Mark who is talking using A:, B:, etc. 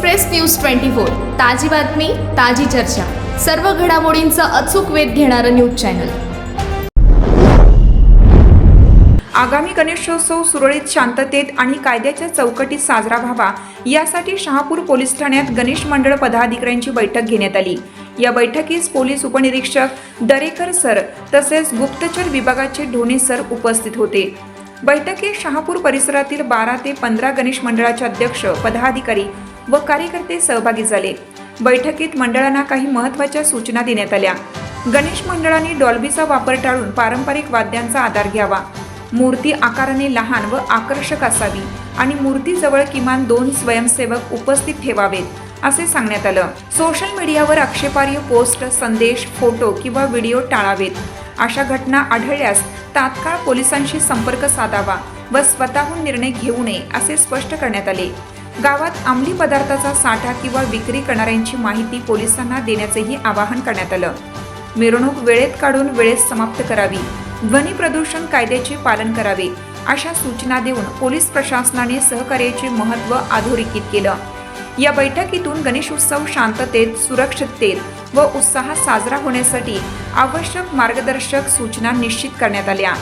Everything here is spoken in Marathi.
A: एक्सप्रेस न्यूज ट्वेंटी फोर ताजी बातमी ताजी चर्चा. सर्व घडामोडींचा अचूक वेध घेणारं न्यूज चॅनल.
B: आगामी गणेशोत्सव सुरळीत शांततेत आणि कायद्याच्या चौकटीत साजरा व्हावा यासाठी शहापूर पोलीस ठाण्यात गणेश मंडळ पदाधिकाऱ्यांची बैठक घेण्यात आली. या बैठकीस पोलीस उपनिरीक्षक दरेकर सर तसेच गुप्तचर विभागाचे ढोणे सर उपस्थित होते. बैठकीत शहापूर परिसरातील बारा ते पंधरा गणेश मंडळाचे अध्यक्ष पदाधिकारी व कार्यकर्ते सहभागी झाले. बैठकीत मंडळांना काही महत्त्वाच्या सूचना देण्यात आल्या. गणेश मंडळांनी डॉल्बीचा वापर टाळून पारंपरिक वाद्यांचा आधार घ्यावा. मूर्ती आकाराने लहान व आकर्षक असावी आणि मूर्तीजवळ किमान दोन स्वयंसेवक उपस्थित ठेवावेत असे सांगण्यात आलं. सोशल मीडियावर आक्षेपार्ह पोस्ट संदेश फोटो किंवा व्हिडिओ टाळावेत. अशा घटना आढळल्यास तात्काळ पोलिसांशी संपर्क साधावा व स्वतःहून निर्णय घेऊ नये असे स्पष्ट करण्यात आले. गावात अंमली पदार्थाचा साठा किंवा विक्री करणाऱ्यांची माहिती पोलिसांना देण्याचेही आवाहन करण्यात आलं. मिरवणूक वेळेत काढून वेळेत समाप्त करावी ध्वनी प्रदूषण कायद्याचे पालन करावे अशा सूचना देऊन पोलीस प्रशासनाने सहकार्याचे महत्त्व अधोरेखित केलं. या बैठकीतून गणेशोत्सव शांततेत सुरक्षिततेत व उत्साहात साजरा होण्यासाठी आवश्यक मार्गदर्शक सूचना निश्चित करण्यात आल्या.